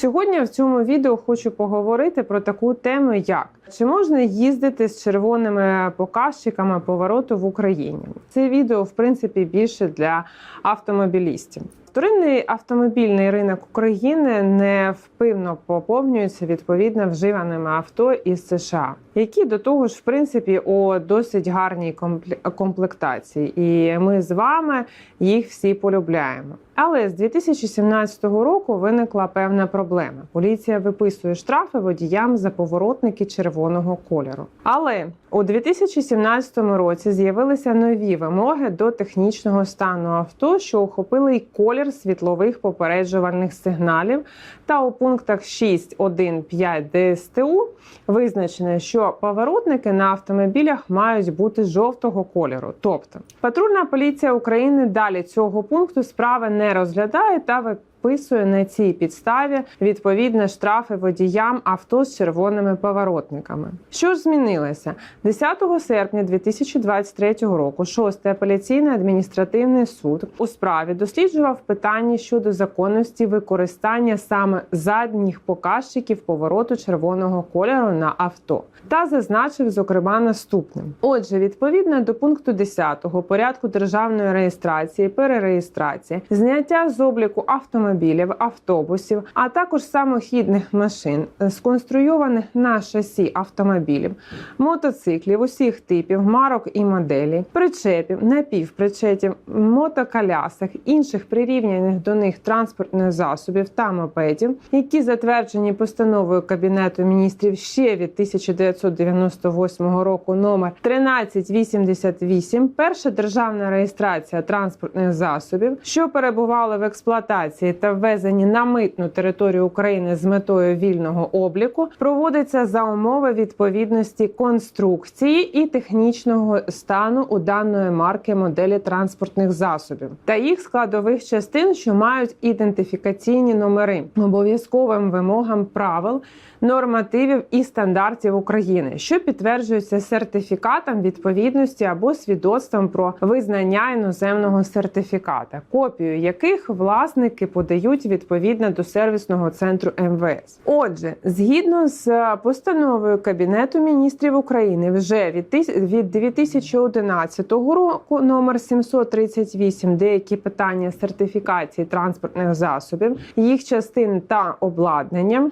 Сьогодні в цьому відео хочу поговорити про таку тему, як чи можна їздити з червоними показчиками повороту в Україні. Це відео, в принципі, більше для автомобілістів. Вторинний автомобільний ринок України невпивно поповнюється відповідно вживаними авто із США, які до того ж, в принципі, у досить гарній комплектації, і ми з вами їх всі полюбляємо. Але з 2017 року виникла певна проблема. Поліція виписує штрафи водіям за поворотники червоного кольору. Але у 2017 році з'явилися нові вимоги до технічного стану авто, що охопили й колір світлових попереджувальних сигналів. Та у пунктах 6.1.5 ДСТУ визначено, що поворотники на автомобілях мають бути жовтого кольору. Тобто, патрульна поліція України далі цього пункту справи не розглядає та виписує на цій підставі відповідно штрафи водіям авто з червоними поворотниками. Що ж змінилося 10 серпня 2023 року? 6-й апеляційний адміністративний суд у справі досліджував питання щодо законності використання саме задніх показчиків повороту червоного кольору на авто та зазначив, зокрема, наступним. Отже, відповідно до пункту 10 порядку державної реєстрації, перереєстрації, зняття з обліку автомобілів, автобусів, а також самохідних машин, е, сконструйованих на шасі автомобілів, мотоциклів усіх типів, марок і моделей, причепів, напівпричепів, мотоколясах, інших прирівняних до них транспортних засобів та мопедів, які затверджені постановою Кабінету міністрів ще від 1998 року номер 1388, перша державна реєстрація транспортних засобів, що перебували в експлуатації та ввезені на митну територію України з метою вільного обліку, проводиться за умови відповідності конструкції і технічного стану у даної марки моделі транспортних засобів та їх складових частин, що мають ідентифікаційні номери, обов'язковим вимогам правил. Нормативів і стандартів України, що підтверджуються сертифікатом відповідності або свідоцтвом про визнання іноземного сертифіката, копію яких власники подають відповідно до сервісного центру МВС. Отже, згідно з постановою Кабінету міністрів України, вже від 2011 року номер 738 деякі питання сертифікації транспортних засобів, їх частин та обладнання.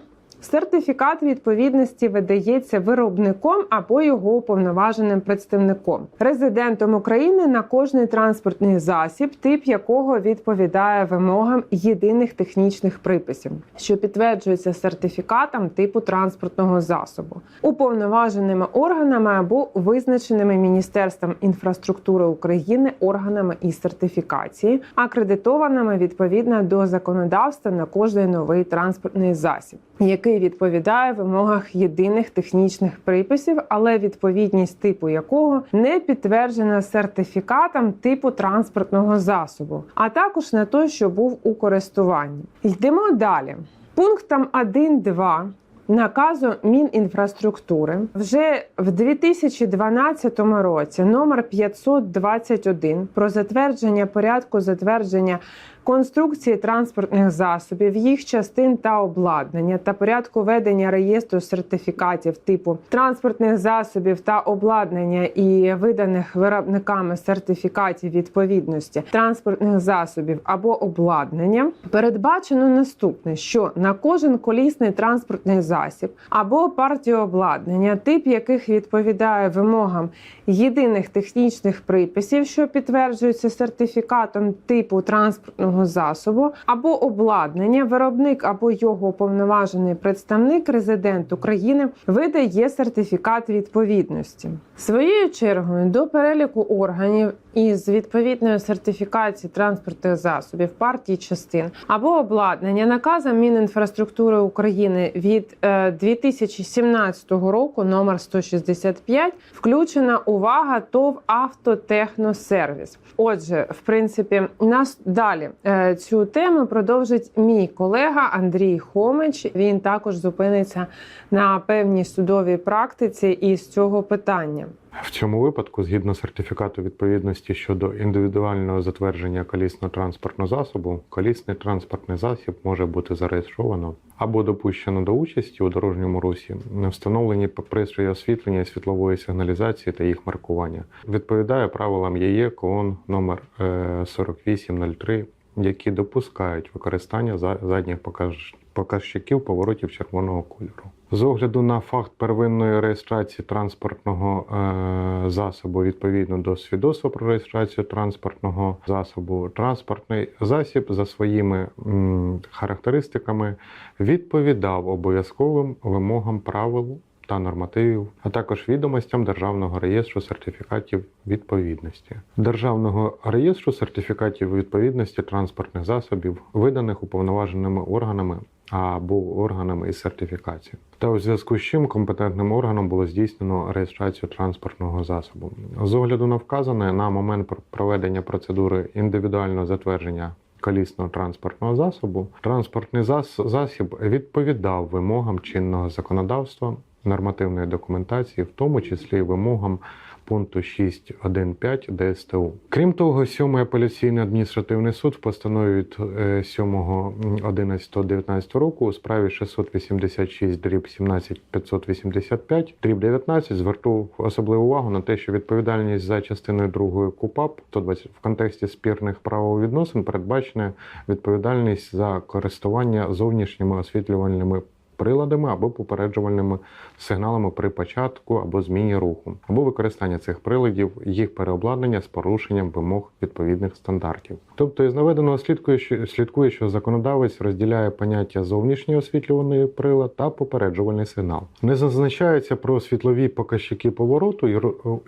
Сертифікат відповідності видається виробником або його уповноваженим представником, резидентом України на кожний транспортний засіб, тип якого відповідає вимогам єдиних технічних приписів, що підтверджується сертифікатом типу транспортного засобу, уповноваженими органами або визначеними Міністерством інфраструктури України органами із сертифікації, акредитованими відповідно до законодавства на кожний новий транспортний засіб, який відповідає вимогах єдиних технічних приписів, але відповідність типу якого не підтверджена сертифікатом типу транспортного засобу, а також на той, що був у користуванні. Йдемо далі. Пунктом 1.2 Наказу Мінінфраструктури вже в 2012 році номер 521 про затвердження порядку затвердження конструкції транспортних засобів, їх частин та обладнання та порядку ведення реєстру сертифікатів типу транспортних засобів та обладнання і виданих виробниками сертифікатів відповідності транспортних засобів або обладнання передбачено наступне: що на кожен колісний транспортний засіб або партію обладнання, тип яких відповідає вимогам єдиних технічних приписів, що підтверджуються сертифікатом типу транспортного засобу, або обладнання, виробник або його уповноважений представник, резидент України видає сертифікат відповідності. Своєю чергою до переліку органів із відповідною сертифікацією транспортних засобів, партій частин або обладнання наказом Мінінфраструктури України від е, 2017 року номер 165 включена увага ТОВ «Автотехносервіс». Отже, в принципі, нас далі е, цю тему продовжить мій колега Андрій Хомич. Він також зупиниться на певній судовій практиці із цього питання. В цьому випадку, згідно сертифікату відповідності щодо індивідуального затвердження колісно-транспортного засобу, колісний транспортний засіб може бути зареєстровано або допущено до участі у дорожньому русі, не встановлені пристрої освітлення і світлової сигналізації та їх маркування. Відповідає правилам ЄЄ КОН номер е, 4803, які допускають використання за- задніх показчиків поворотів червоного кольору. З огляду на факт первинної реєстрації транспортного е, засобу відповідно до свідоцтва про реєстрацію транспортного засобу, транспортний засіб за своїми характеристиками відповідав обов'язковим вимогам правил та нормативів, а також відомостям Державного реєстру сертифікатів відповідності, Державного реєстру сертифікатів відповідності транспортних засобів, виданих уповноваженими органами або органами із сертифікації. Та у зв'язку з чим компетентним органом було здійснено реєстрацію транспортного засобу. З огляду на вказане на момент пр- проведення процедури індивідуального затвердження колісного транспортного засобу, транспортний засіб відповідав вимогам чинного законодавства, нормативної документації, в тому числі вимогам пункту 6.1.5 ДСТУ. Крім того, 7 апеляційний адміністративний суд в постанові від е, 7.11.19 року у справі 686 дріб 17 585 дріб 19 звернув особливу увагу на те, що відповідальність за частиною 2 КУПАП 120 в контексті спірних правовідносин передбачена відповідальність за користування зовнішніми освітлювальними приладами або попереджувальними сигналами при початку або зміні руху, або використання цих приладів, їх переобладнання з порушенням вимог відповідних стандартів. Тобто, із наведеного слідкує, що слідкує, що законодавець розділяє поняття зовнішній освітлюваний прилад та попереджувальний сигнал. Не зазначається про світлові показчики повороту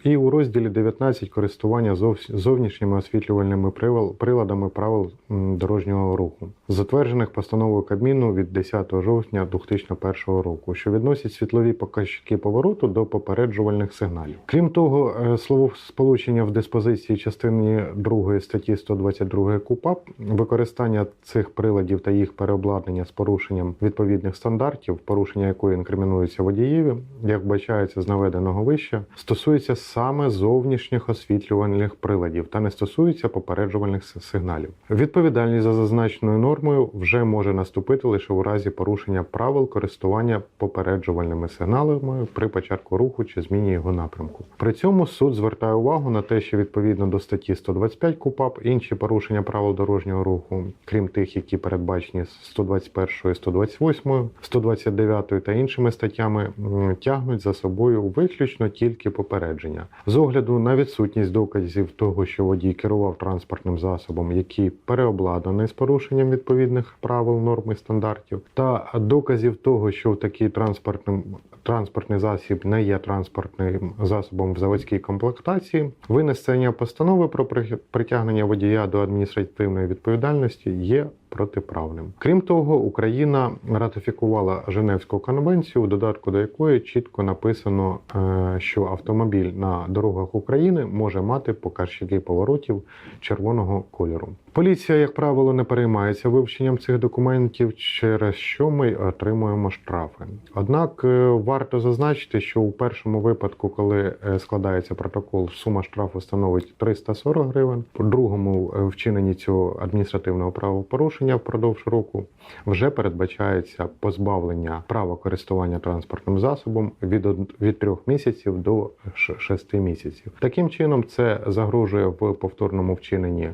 і у розділі 19 користування зовнішніми освітлювальними приладами правил дорожнього руху, затверджених постановою Кабміну від 10 жовтня 2001 року, що відносять світлові показчики повороту до попереджувальних сигналів. Крім того, е, словосполучення в диспозиції частини 2 статті 122 КУПАП використання цих приладів та їх переобладнання з порушенням відповідних стандартів, порушення якої інкримінується водієві, як вбачається з наведеного вище, стосується саме зовнішніх освітлювальних приладів та не стосується попереджувальних сигналів. Відповідальність за зазначеною нормою вже може наступити лише у разі порушення правил користування попереджувальними сигналами при початку руху чи зміні його напрямку. При цьому суд звертає увагу на те, що відповідно до статті 125 КУПАП інші порушення правил дорожнього руху, крім тих, які передбачені 121, 128, 129 та іншими статтями, тягнуть за собою виключно тільки попередження. З огляду на відсутність доказів того, що водій керував транспортним засобом, який переобладнаний з порушенням відповідних правил, норм і стандартів, та доказів того, що такий транспортний, транспортний засіб не є транспортним засобом в заводській комплектації, винесення постанови про при- притягнення водія до адміністративної відповідальності є протиправним. Крім того, Україна ратифікувала Женевську конвенцію, у додатку до якої чітко написано, е, що автомобіль на дорогах України може мати показчики поворотів червоного кольору. Поліція, як правило, не переймається вивченням цих документів, через що ми отримуємо штрафи. Однак е, варто зазначити, що у першому випадку, коли е, складається протокол, сума штрафу становить 340 гривень. У другому вчиненні цього адміністративного правопорушення впродовж року вже передбачається позбавлення права користування транспортним засобом від, від 3 місяців до 6 місяців. Таким чином, це загрожує в повторному вчиненні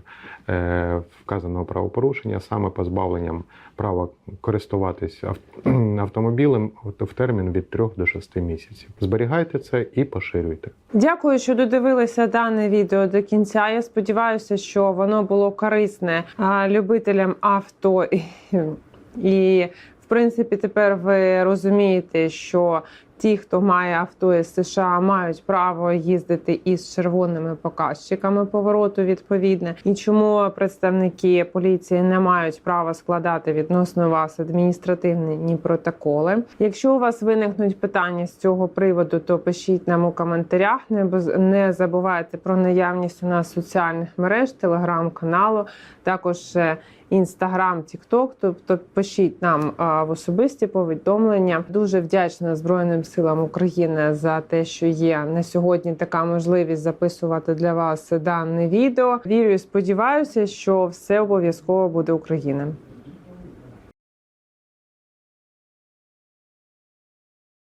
е, вказаного правопорушення саме позбавленням права користуватись ав- автомобілем в термін від 3 до 6 місяців. Зберігайте це і поширюйте. Дякую, що додивилися дане відео до кінця. Я сподіваюся, що воно було корисне любителям авто. І, і в принципі, тепер ви розумієте, що ті, хто має авто із США, мають право їздити із червоними показчиками повороту відповідне. І чому представники поліції не мають права складати відносно вас адміністративні протоколи? Якщо у вас виникнуть питання з цього приводу, то пишіть нам у коментарях. Не не забувайте про наявність у нас соціальних мереж, телеграм-каналу, також е, інстаграм, тікток. Тобто пишіть нам а, в особисті повідомлення. Дуже вдячна Збройним Силам України за те, що є на сьогодні така можливість записувати для вас дане відео. Вірю і сподіваюся, що все обов'язково буде Україна.